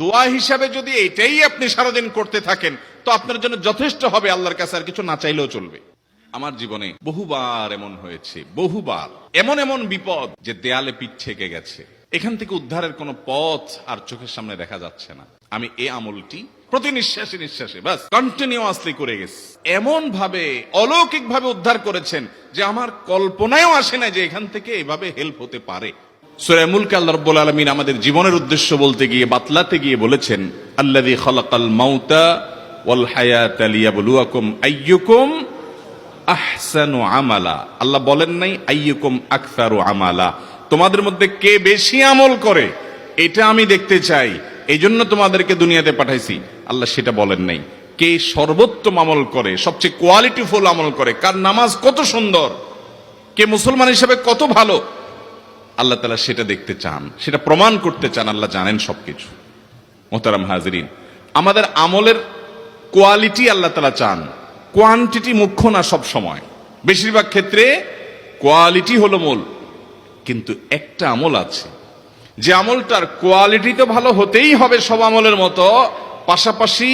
দোয়া হিসাবে যদি এটাই আপনি সারাদিন করতে থাকেন, তো আপনার জন্য যথেষ্ট হবে আল্লাহর কাছে আর কিছু না চাইলেও চলবে। আমার জীবনে বহুবার এমন হয়েছে, বহুবার। এমন এমন বিপদ যে দেয়ালে পিঠ ঠেকে গেছে। এখান থেকে উদ্ধারের কোনো পথ আর চোখের সামনে দেখা যাচ্ছে না। আমি এই আমলটি প্রতি নিঃশ্বাসে নিঃশ্বাসে বাস কন্টিনিউয়াসলি করে গেছি। এমন ভাবে অলৌকিক ভাবে উদ্ধার করেছেন যে আমার কল্পনায়ও আসে না যে এখান থেকে এভাবে হেল্প হতে পারে। সূরা মুলক আল্লাহ রাব্বুল আলামিন আমাদের জীবনের উদ্দেশ্য বলতে গিয়ে, বাতলাতে গিয়ে বলেছেন, আল্লাযী খালাকাল মাউতা ওয়াল হায়াতা লিয়াবলুয়াকুম আইয়ুকুম আহসানু আমালা। আল্লাহ বলেন নাই, আইয়ুকুম আকসারু আমালা। তোমাদের মধ্যে কে বেশি আমল করে, এটা আমি দেখতে চাই। এই জন্য তোমাদেরকে দুনিয়াতে পাঠাইছি। আল্লাহ সেটা বলেন নাই। কে সর্বোত্তম আমল করে, সবচেয়ে কোয়ালিটিফুল আমল করে, কার নামাজ কত সুন্দর, কে মুসলমান হিসেবে কত ভালো আল্লাহ তালা সেটা দেখতে চান, সেটা প্রমাণ করতে চান, আল্লাহ জানেন সবকিছু। মোহতারাম হাজরিন, আমাদের আমলের কোয়ালিটি আল্লাহ তালা চান, কোয়ান্টিটি মুখ্য না সব সময়। বেশিরভাগ ক্ষেত্রে কোয়ালিটি হলো মূল, কিন্তু একটা আমল আছে। যে আমলটার কোয়ালিটি তো ভালো হতেই হবে সব আমলের মতো, পাশাপাশি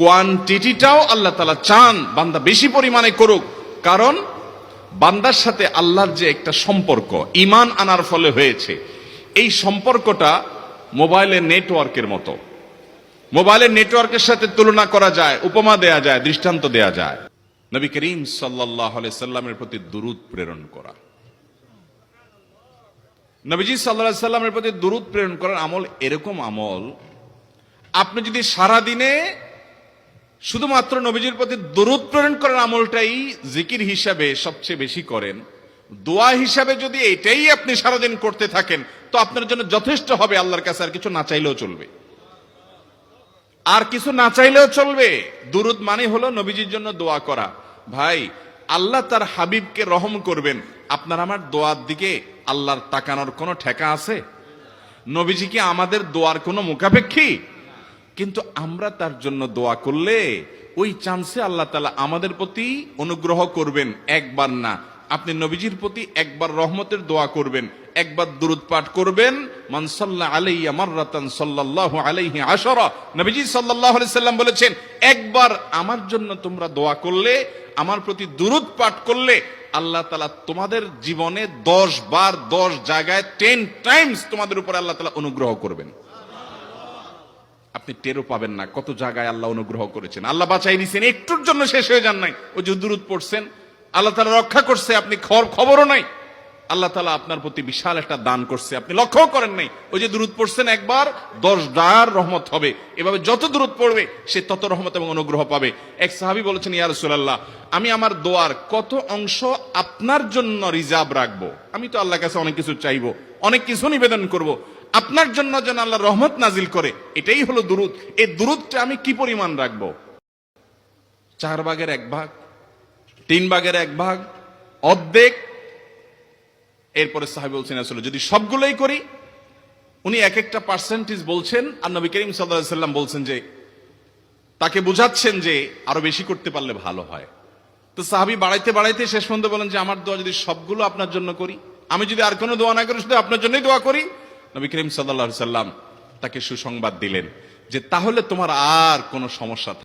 কোয়ান্টিটিটাও আল্লাহ তালা চান, বান্দা বেশি পরিমাণে করুক। কারণ বান্দার সাথে আল্লাহর যে একটা সম্পর্ক ইমান আনার ফলে হয়েছে। এই সম্পর্কটা মোবাইলের নেটওয়ার্কের মতো। মোবাইলের নেটওয়ার্কের সাথে তুলনা করা যায়, উপমা দেয়া যায়, দৃষ্টান্ত দেয়া যায়। নবী করিম সাল্লাহ সাল্লামের প্রতি দুরুদ প্রেরণ করা। নবীজি সাল্লাহ সাল্লামের প্রতি দুরুদ প্রেরণ করার আমল এরকম আমল, আপনি যদি সারা দিনে শুধুমাত্র নবীজির প্রতি দরুদ প্রেরণ করার আমলটাই জিকির হিসাবে সবচেয়ে বেশি করেন। দোয়া হিসাবে যদি এটাই আপনি সারাদিন করতে থাকেন, তো আপনার জন্য যথেষ্ট হবে, আল্লাহর কাছে আর কিছু না চাইলেও চলবে। আর কিছু না চাইলেও চলবে। দুরুদ মানে হলো নবীজির জন্য দোয়া করা। ভাই, আল্লাহ তার হাবিবকে রহম করবেন। আপনার আমার দোয়ার দিকে আল্লাহর তাকানোর কোনো ঠেকা আছে? নবীজি কি আমাদের দোয়ার কোনো মুখাপেক্ষী? কিন্তু আমরা তার জন্য দোয়া করলে ওই চান্সে আল্লাহ তালা আমাদের প্রতি অনুগ্রহ করবেন, একবার না। আপনি নবীজির প্রতি একবার রহমতের দোয়া করবেন, একবার দুরুদ পাঠ করবেন। মানসাল্লাহ আলাইয়া মাররাতান সাল্লাল্লাহু আলাইহি আশরা। নবীজি সাল্লাল্লাহু আলাইহি সাল্লাম বলেছেন, একবার আমার জন্য তোমরা দোয়া করলে, আমার প্রতি দুরুদ পাঠ করলে, আল্লাহ তালা তোমাদের জীবনে দশ বার দশ জায়গায় টেন টাইমস তোমাদের উপর আল্লাহ তালা অনুগ্রহ করবেন। আপনি টেরও পাবেন না কত জায়গায় আল্লাহ অনুগ্রহ করেছেন। আল্লাহ বাঁচাই নিছেন, একটুর জন্য শেষ হয়ে যান নাই। ওই যে দূরত পড়ছেন, আল্লাহ তালা রক্ষা করছে, আপনি খবর, খবরও নাই। আল্লাহ তালা আপনার প্রতি বিশাল একটা দান করছে, আপনি লক্ষ্য করেন নাই। ওই যে দূরত পড়ছেন একবার, দশ ডার রহমত হবে। এভাবে যত দূরত পড়বে, সে তত রহমত এবং অনুগ্রহ পাবে। এক সাহাবি বলেছেন, ইয়া রাসূলুল্লাহ, আমি আমার দোয়ার কত অংশ আপনার জন্য রিজার্ভ রাখব? আমি তো আল্লাহর কাছে অনেক কিছু চাইব, অনেক কিছু নিবেদন করব। আপনার জন্য যেন আল্লাহ রহমত নাজিল করে, এটাই হলো দুরুদ। এই দুরুদটা আমি কি পরিমাণ রাখব? চার ভাগের এক ভাগ, তিন ভাগের এক ভাগ, অর্ধেক। এরপরে সাহেব বলছেন আসলে যদি সবগুলোই করি? উনি এক একটা পার্সেন্টেজ বলছেন, আর নবী করিম সাল্লাম বলছেন যে, তাকে বুঝাচ্ছেন যে, আরও বেশি করতে পারলে ভালো হয়। তো সাহাবি বাড়াইতে বাড়াইতে শেষ পর্যন্ত বলেন যে, আমার দোয়া যদি সবগুলো আপনার জন্য করি, আমি যদি আর কোনো দোয়া না করি, শুধু আপনার জন্যই দোয়া করি নবী করিম সাল্লাহ সাল্লাম তাকে সুসংবাদ দিলেন যে তাহলে তোমার আর কোনো সমস্যা